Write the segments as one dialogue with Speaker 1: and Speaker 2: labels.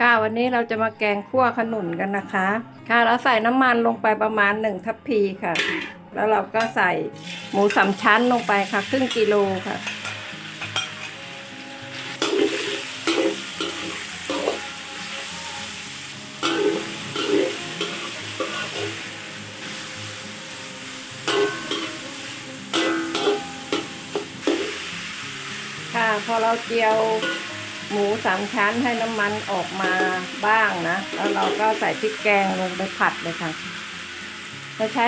Speaker 1: ค่ะวันนี้เราจะมาแกงคั่วขนุนกันนะคะ ค่ะเราใส่น้ำมันลงไปประมาณหนึ่งทัพพีค่ะ แล้วเราก็ใส่หมูสามชั้นลงไปค่ะครึ่งกิโลค่ะ ค่ะพอเราเจียว หมูสามชั้นให้น้ำมันออกมาบ้างนะ แล้วเราก็ใส่พริกแกงลงไปผัดเลยค่ะเราใช้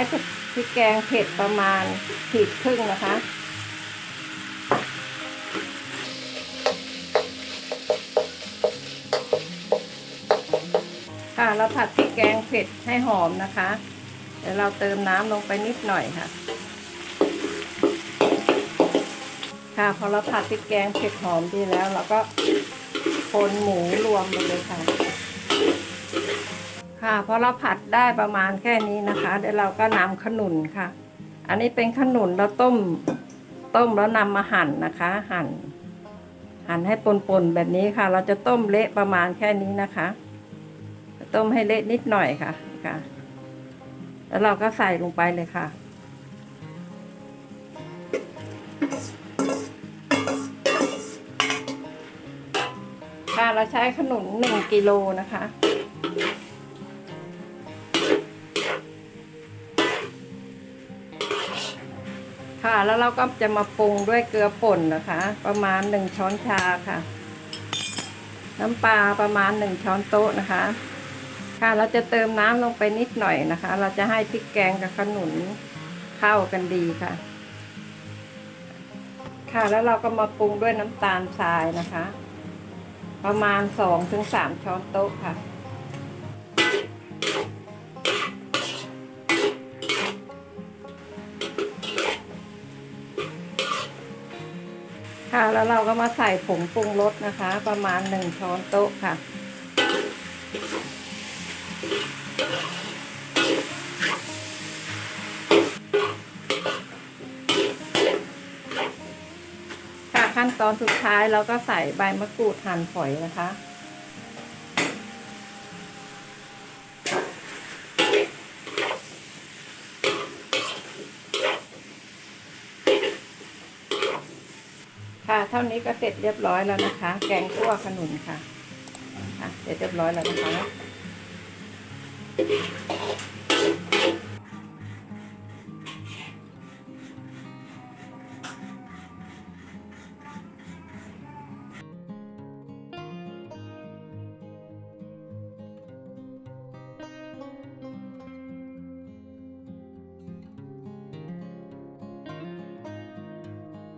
Speaker 1: พริกแกงเผ็ดประมาณขีดครึ่งนะคะค่ะเราผัดพริกแกงเผ็ดให้หอมนะคะ เดี๋ยวเราเติมน้ำลงไปนิดหน่อยค่ะ ค่ะพอเราผัดพริกแกงเผ็ดหอมดีแล้ว เราก็คนหมูรวมไปเลยค่ะ ค่ะพอเราผัดได้ประมาณแค่นี้นะคะ เดี๋ยวเราก็นำขนุนค่ะ อันนี้เป็นขนุนเราต้มต้มแล้วนำมาหั่นนะคะ หั่น หั่นให้ปนๆแบบนี้ค่ะ เราจะต้มเละประมาณแค่นี้นะคะ ต้มให้เละนิดหน่อยค่ะค่ะ แล้วเราก็ใส่ลงไปเลยค่ะ ค่ะเราใช้ขนุนหนึ่งกิโลนะคะ ค่ะแล้วเราก็จะมาปรุงด้วยเกลือป่นนะคะ ประมาณหนึ่งช้อนชาค่ะ น้ำปลาประมาณหนึ่งช้อนโต๊ะนะคะ ค่ะเราจะเติมน้ำลงไปนิดหน่อยนะคะ เราจะให้พริกแกงกับขนุนเข้ากันดีค่ะค่ะแล้วเราก็มาปรุงด้วยน้ำตาลทรายนะคะ ประมาณสองถึงสามช้อนโต๊ะค่ะ ค่ะแล้วเราก็มาใส่ผงปรุงรสนะคะ ประมาณหนึ่งช้อนโต๊ะค่ะ ตอนสุดท้ายเราก็ใส่ใบมะกรูดหั่นฝอยนะคะ ค่ะเท่านี้ก็เสร็จเรียบร้อยแล้วนะคะ แกงคั่วขนุนค่ะ ค่ะ เสร็จเรียบร้อยแล้วนะคะ